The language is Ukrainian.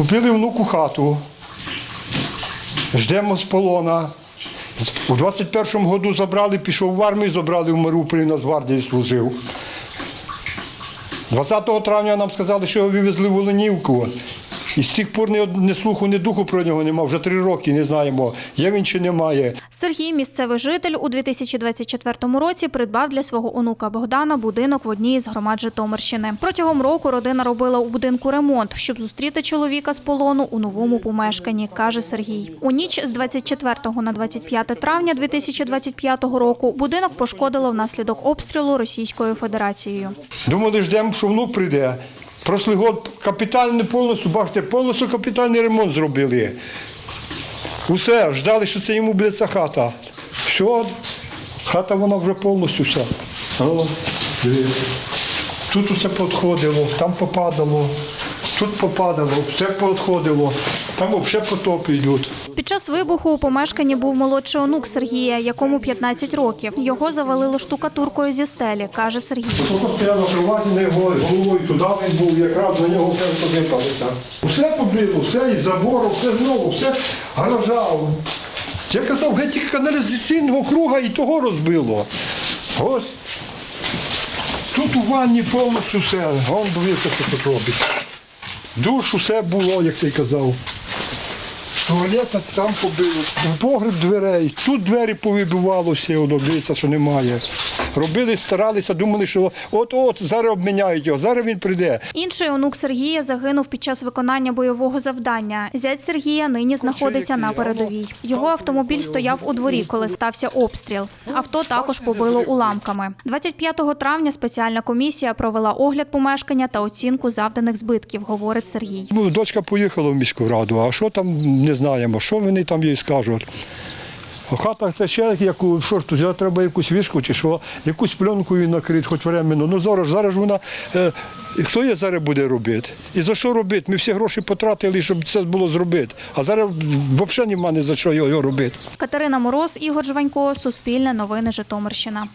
Купили внуку хату. Ждемо з полона. У 21-му году забрали, пішов в армію, забрали в Маріуполі, на Нацгвардії служив. 20 травня нам сказали, що його вивезли в Оленівку. І з тих пор ні, ні слуху, ні духу про нього нема. Вже три роки не знаємо, є він чи немає. Сергій, місцевий житель, у 2024 році придбав для свого онука Богдана будинок в одній із громад Житомирщини. Протягом року родина робила у будинку ремонт, щоб зустріти чоловіка з полону у новому помешканні, каже Сергій. У ніч з 24 на 25 травня 2025 року будинок пошкодило внаслідок обстрілу Російською Федерацією. Думали, ждемо, що внук прийде. Прошлий год капітальний повністю, бачите, повністю капітальний ремонт зробили. Усе, ждали, що це йому буде ця хата. Все, хата вона вже повністю вся. Тут усе підходило, там попадало, тут попадало, все підходило, там взагалі потоки йдуть. Під час вибуху у помешканні був молодший онук Сергія, якому 15 років. Його завалило штукатуркою зі стелі, каже Сергій. Стояв на кроваті на його головою, туди він був, якраз на нього все посипалося. Все побило, все і забору, все знову, все гаража. Я казав, геть каналізаційного круга і того розбило. Ось. Тут у ванні повністю все. Вон дивіться, що тут робить. Душ усе було, як ти казав. Туалет там побило, в погреб дверей, тут двері повибивалося, воно, дивіться, що немає. Робили, старалися, думали, що от-от, зараз обміняють його, зараз він прийде. Інший онук Сергія загинув під час виконання бойового завдання. Зять Сергія нині знаходиться на передовій. Його автомобіль стояв у дворі, коли стався обстріл. Авто також побило уламками. 25 травня спеціальна комісія провела огляд помешкання та оцінку завданих збитків, говорить Сергій. Ну, дочка поїхала в міську раду, а що там не знаємо, що вони там їй скажуть. А Хата тече, яку, що ж тут, треба якусь вішку чи що, якусь пленкою накрити, хоч временно. Ну зараз, зараз вона, е, хто її зараз буде робити? І за що робити? Ми всі гроші потратили, щоб це було зробити. А зараз взагалі немає за що його робити. Катерина Мороз, Ігор Жванько, Суспільне новини Житомирщина.